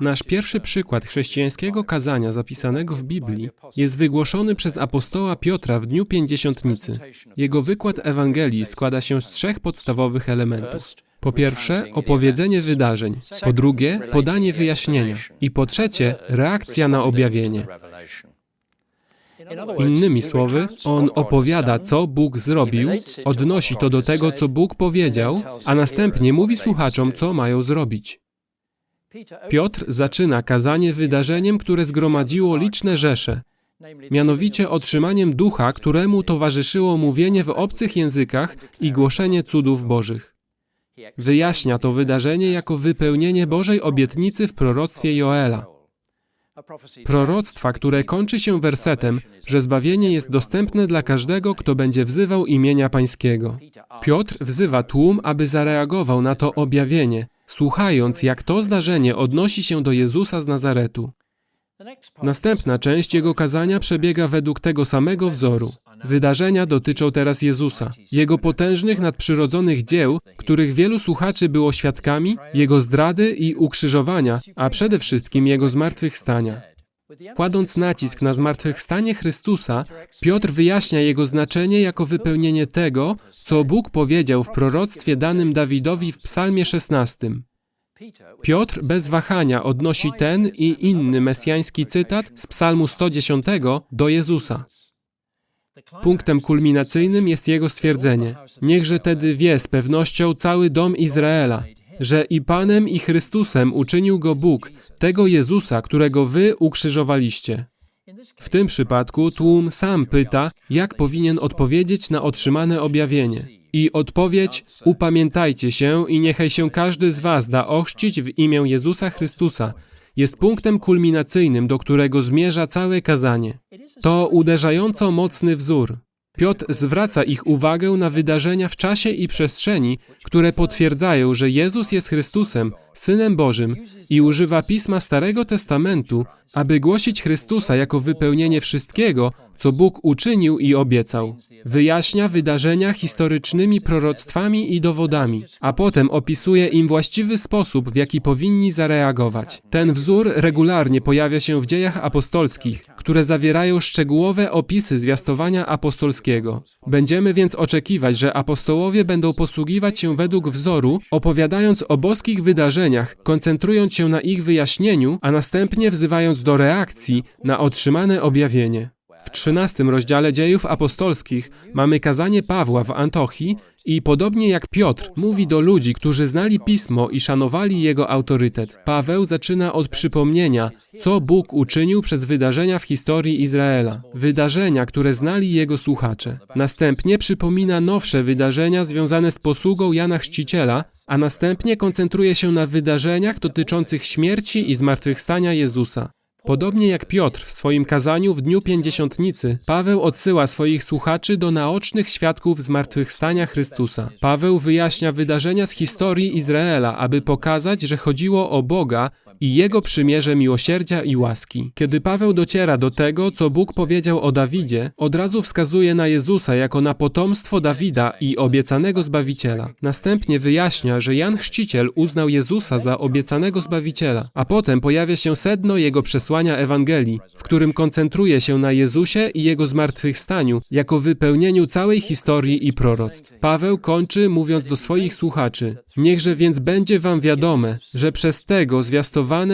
Nasz pierwszy przykład chrześcijańskiego kazania zapisanego w Biblii jest wygłoszony przez apostoła Piotra w dniu pięćdziesiątnicy. Jego wykład Ewangelii składa się z trzech podstawowych elementów. Po pierwsze, opowiedzenie wydarzeń. Po drugie, podanie wyjaśnienia. I po trzecie, reakcja na objawienie. Innymi słowy, on opowiada, co Bóg zrobił, odnosi to do tego, co Bóg powiedział, a następnie mówi słuchaczom, co mają zrobić. Piotr zaczyna kazanie wydarzeniem, które zgromadziło liczne rzesze, mianowicie otrzymaniem ducha, któremu towarzyszyło mówienie w obcych językach i głoszenie cudów bożych. Wyjaśnia to wydarzenie jako wypełnienie Bożej obietnicy w proroctwie Joela. Proroctwa, które kończy się wersetem, że zbawienie jest dostępne dla każdego, kto będzie wzywał imienia Pańskiego. Piotr wzywa tłum, aby zareagował na to objawienie, słuchając, jak to zdarzenie odnosi się do Jezusa z Nazaretu. Następna część jego kazania przebiega według tego samego wzoru. Wydarzenia dotyczą teraz Jezusa, jego potężnych nadprzyrodzonych dzieł, których wielu słuchaczy było świadkami, jego zdrady i ukrzyżowania, a przede wszystkim jego zmartwychwstania. Kładąc nacisk na zmartwychwstanie Chrystusa, Piotr wyjaśnia jego znaczenie jako wypełnienie tego, co Bóg powiedział w proroctwie danym Dawidowi w Psalmie 16. Piotr bez wahania odnosi ten i inny mesjański cytat z Psalmu 110 do Jezusa. Punktem kulminacyjnym jest jego stwierdzenie: Niechże tedy wie z pewnością cały dom Izraela, że i Panem i Chrystusem uczynił go Bóg, tego Jezusa, którego wy ukrzyżowaliście. W tym przypadku tłum sam pyta, jak powinien odpowiedzieć na otrzymane objawienie. I odpowiedź: Upamiętajcie się i niechaj się każdy z was da ochrzcić w imię Jezusa Chrystusa. Jest punktem kulminacyjnym, do którego zmierza całe kazanie. To uderzająco mocny wzór. Piotr zwraca ich uwagę na wydarzenia w czasie i przestrzeni, które potwierdzają, że Jezus jest Chrystusem, Synem Bożym i używa pisma Starego Testamentu, aby głosić Chrystusa jako wypełnienie wszystkiego, co Bóg uczynił i obiecał. Wyjaśnia wydarzenia historycznymi proroctwami i dowodami, a potem opisuje im właściwy sposób, w jaki powinni zareagować. Ten wzór regularnie pojawia się w dziejach apostolskich, które zawierają szczegółowe opisy zwiastowania apostolskiego. Będziemy więc oczekiwać, że apostołowie będą posługiwać się według wzoru, opowiadając o boskich wydarzeniach, koncentrując się na ich wyjaśnieniu, a następnie wzywając do reakcji na otrzymane objawienie. W trzynastym rozdziale dziejów apostolskich mamy kazanie Pawła w Antochii i podobnie jak Piotr mówi do ludzi, którzy znali pismo i szanowali jego autorytet. Paweł zaczyna od przypomnienia, co Bóg uczynił przez wydarzenia w historii Izraela. Wydarzenia, które znali jego słuchacze. Następnie przypomina nowsze wydarzenia związane z posługą Jana Chrzciciela, a następnie koncentruje się na wydarzeniach dotyczących śmierci i zmartwychwstania Jezusa. Podobnie jak Piotr w swoim kazaniu w dniu pięćdziesiątnicy, Paweł odsyła swoich słuchaczy do naocznych świadków zmartwychwstania Chrystusa. Paweł wyjaśnia wydarzenia z historii Izraela, aby pokazać, że chodziło o Boga i Jego przymierze miłosierdzia i łaski. Kiedy Paweł dociera do tego, co Bóg powiedział o Dawidzie, od razu wskazuje na Jezusa jako na potomstwo Dawida i obiecanego Zbawiciela. Następnie wyjaśnia, że Jan Chrzciciel uznał Jezusa za obiecanego Zbawiciela, a potem pojawia się sedno jego przesłania Ewangelii, w którym koncentruje się na Jezusie i Jego zmartwychwstaniu jako wypełnieniu całej historii i proroctw. Paweł kończy mówiąc do swoich słuchaczy, niechże więc będzie wam wiadome, że przez tego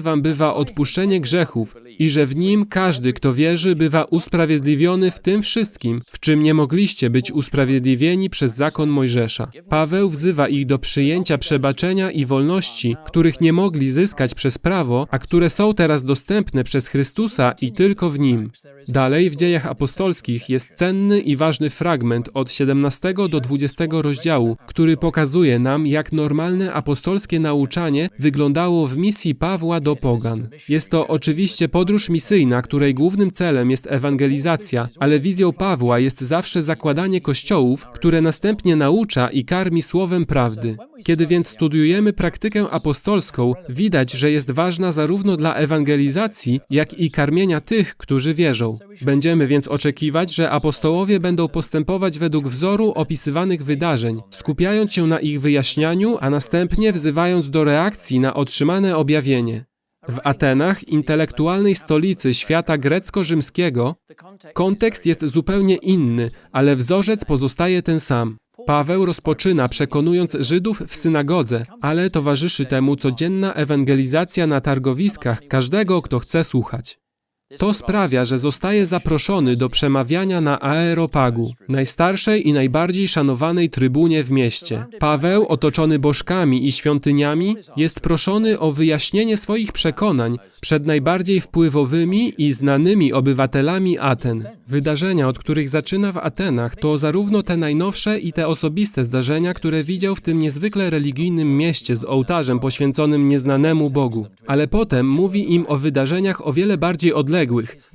wam bywa odpuszczenie grzechów i że w nim każdy, kto wierzy, bywa usprawiedliwiony w tym wszystkim, w czym nie mogliście być usprawiedliwieni przez zakon Mojżesza. Paweł wzywa ich do przyjęcia przebaczenia i wolności, których nie mogli zyskać przez prawo, a które są teraz dostępne przez Chrystusa i tylko w Nim. Dalej w dziejach apostolskich jest cenny i ważny fragment od 17 do 20 rozdziału, który pokazuje nam, jak normalne apostolskie nauczanie wyglądało w misji Pawła do pogan. Jest to oczywiście podróż podróż misyjna, której głównym celem jest ewangelizacja, ale wizją Pawła jest zawsze zakładanie kościołów, które następnie naucza i karmi słowem prawdy. Kiedy więc studiujemy praktykę apostolską, widać, że jest ważna zarówno dla ewangelizacji, jak i karmienia tych, którzy wierzą. Będziemy więc oczekiwać, że apostołowie będą postępować według wzoru opisywanych wydarzeń, skupiając się na ich wyjaśnianiu, a następnie wzywając do reakcji na otrzymane objawienie. W Atenach, intelektualnej stolicy świata grecko-rzymskiego, kontekst jest zupełnie inny, ale wzorzec pozostaje ten sam. Paweł rozpoczyna przekonując Żydów w synagodze, ale towarzyszy temu codzienna ewangelizacja na targowiskach każdego, kto chce słuchać. To sprawia, że zostaje zaproszony do przemawiania na Aeropagu, najstarszej i najbardziej szanowanej trybunie w mieście. Paweł, otoczony bożkami i świątyniami, jest proszony o wyjaśnienie swoich przekonań przed najbardziej wpływowymi i znanymi obywatelami Aten. Wydarzenia, od których zaczyna w Atenach, to zarówno te najnowsze i te osobiste zdarzenia, które widział w tym niezwykle religijnym mieście z ołtarzem poświęconym nieznanemu Bogu. Ale potem mówi im o wydarzeniach o wiele bardziej odległych,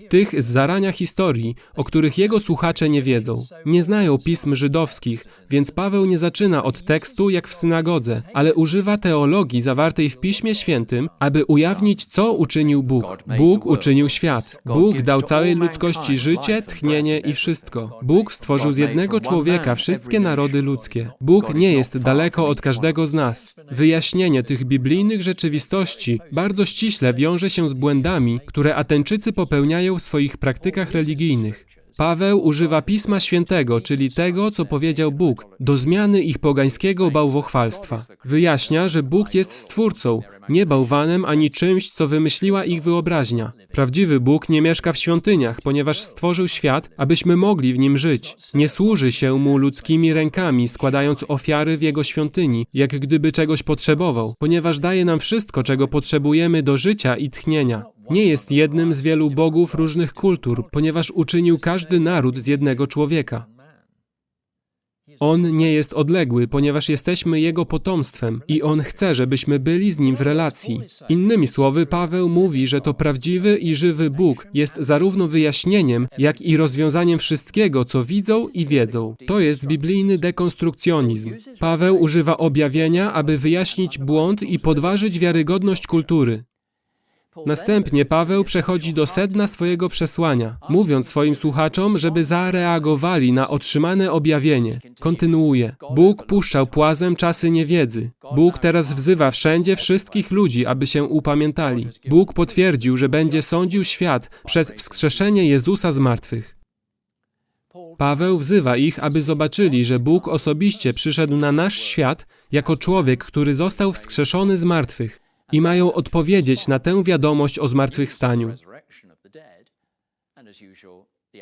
tych z zarania historii, o których jego słuchacze nie wiedzą. Nie znają pism żydowskich, więc Paweł nie zaczyna od tekstu jak w synagodze, ale używa teologii zawartej w Piśmie Świętym, aby ujawnić, co uczynił Bóg. Bóg uczynił świat. Bóg dał całej ludzkości życie, tchnienie i wszystko. Bóg stworzył z jednego człowieka wszystkie narody ludzkie. Bóg nie jest daleko od każdego z nas. Wyjaśnienie tych biblijnych rzeczywistości bardzo ściśle wiąże się z błędami, które Ateńczycy popełniają w swoich praktykach religijnych. Paweł używa Pisma Świętego, czyli tego, co powiedział Bóg, do zmiany ich pogańskiego bałwochwalstwa. Wyjaśnia, że Bóg jest stwórcą, nie bałwanem ani czymś, co wymyśliła ich wyobraźnia. Prawdziwy Bóg nie mieszka w świątyniach, ponieważ stworzył świat, abyśmy mogli w nim żyć. Nie służy się mu ludzkimi rękami, składając ofiary w jego świątyni, jak gdyby czegoś potrzebował, ponieważ daje nam wszystko, czego potrzebujemy do życia i tchnienia. Nie jest jednym z wielu bogów różnych kultur, ponieważ uczynił każdy naród z jednego człowieka. On nie jest odległy, ponieważ jesteśmy Jego potomstwem i On chce, żebyśmy byli z Nim w relacji. Innymi słowy, Paweł mówi, że to prawdziwy i żywy Bóg jest zarówno wyjaśnieniem, jak i rozwiązaniem wszystkiego, co widzą i wiedzą. To jest biblijny dekonstrukcjonizm. Paweł używa objawienia, aby wyjaśnić błąd i podważyć wiarygodność kultury. Następnie Paweł przechodzi do sedna swojego przesłania, mówiąc swoim słuchaczom, żeby zareagowali na otrzymane objawienie. Kontynuuje. Bóg puszczał płazem czasy niewiedzy. Bóg teraz wzywa wszędzie wszystkich ludzi, aby się upamiętali. Bóg potwierdził, że będzie sądził świat przez wskrzeszenie Jezusa z martwych. Paweł wzywa ich, aby zobaczyli, że Bóg osobiście przyszedł na nasz świat jako człowiek, który został wskrzeszony z martwych i mają odpowiedzieć na tę wiadomość o zmartwychwstaniu.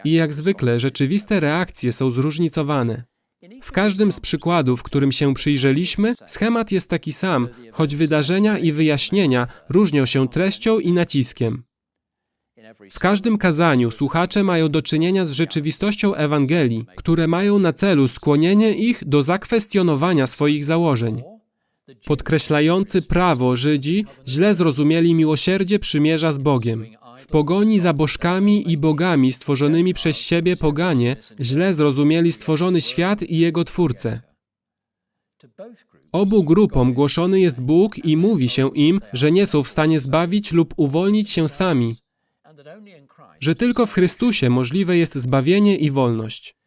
I jak zwykle rzeczywiste reakcje są zróżnicowane. W każdym z przykładów, którym się przyjrzeliśmy, schemat jest taki sam, choć wydarzenia i wyjaśnienia różnią się treścią i naciskiem. W każdym kazaniu słuchacze mają do czynienia z rzeczywistością Ewangelii, które mają na celu skłonienie ich do zakwestionowania swoich założeń. Podkreślający prawo Żydzi źle zrozumieli miłosierdzie przymierza z Bogiem. W pogoni za bożkami i bogami stworzonymi przez siebie poganie źle zrozumieli stworzony świat i jego Twórcę. Obu grupom głoszony jest Bóg i mówi się im, że nie są w stanie zbawić lub uwolnić się sami, że tylko w Chrystusie możliwe jest zbawienie i wolność.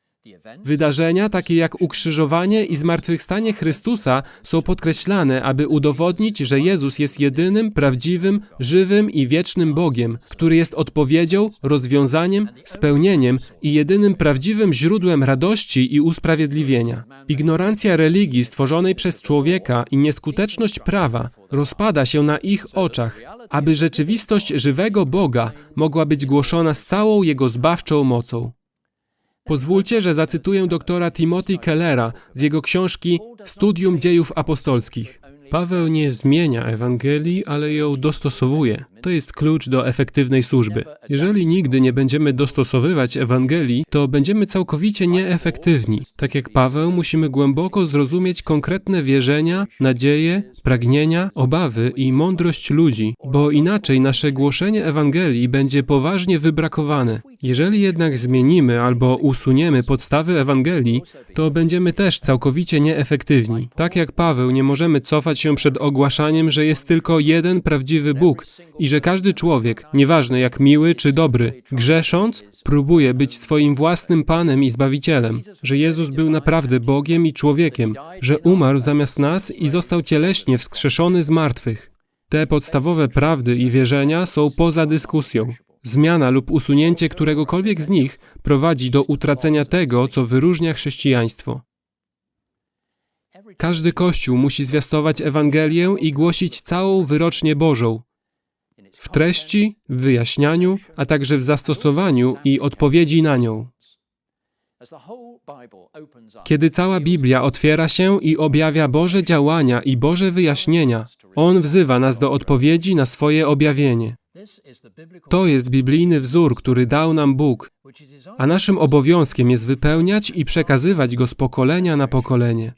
Wydarzenia takie jak ukrzyżowanie i zmartwychwstanie Chrystusa są podkreślane, aby udowodnić, że Jezus jest jedynym, prawdziwym, żywym i wiecznym Bogiem, który jest odpowiedzią, rozwiązaniem, spełnieniem i jedynym prawdziwym źródłem radości i usprawiedliwienia. Ignorancja religii stworzonej przez człowieka i nieskuteczność prawa rozpada się na ich oczach, aby rzeczywistość żywego Boga mogła być głoszona z całą jego zbawczą mocą. Pozwólcie, że zacytuję doktora Timothy Kellera z jego książki Studium dziejów apostolskich. Paweł nie zmienia Ewangelii, ale ją dostosowuje. To jest klucz do efektywnej służby. Jeżeli nigdy nie będziemy dostosowywać Ewangelii, to będziemy całkowicie nieefektywni. Tak jak Paweł, musimy głęboko zrozumieć konkretne wierzenia, nadzieje, pragnienia, obawy i mądrość ludzi, bo inaczej nasze głoszenie Ewangelii będzie poważnie wybrakowane. Jeżeli jednak zmienimy albo usuniemy podstawy Ewangelii, to będziemy też całkowicie nieefektywni. Tak jak Paweł, nie możemy cofać się przed ogłaszaniem, że jest tylko jeden prawdziwy Bóg i że każdy człowiek, nieważne jak miły czy dobry, grzesząc, próbuje być swoim własnym Panem i Zbawicielem, że Jezus był naprawdę Bogiem i człowiekiem, że umarł zamiast nas i został cieleśnie wskrzeszony z martwych. Te podstawowe prawdy i wierzenia są poza dyskusją. Zmiana lub usunięcie któregokolwiek z nich prowadzi do utracenia tego, co wyróżnia chrześcijaństwo. Każdy kościół musi zwiastować Ewangelię i głosić całą wyrocznię Bożą w treści, w wyjaśnianiu, a także w zastosowaniu i odpowiedzi na nią. Kiedy cała Biblia otwiera się i objawia Boże działania i Boże wyjaśnienia, On wzywa nas do odpowiedzi na swoje objawienie. To jest biblijny wzór, który dał nam Bóg, a naszym obowiązkiem jest wypełniać i przekazywać go z pokolenia na pokolenie.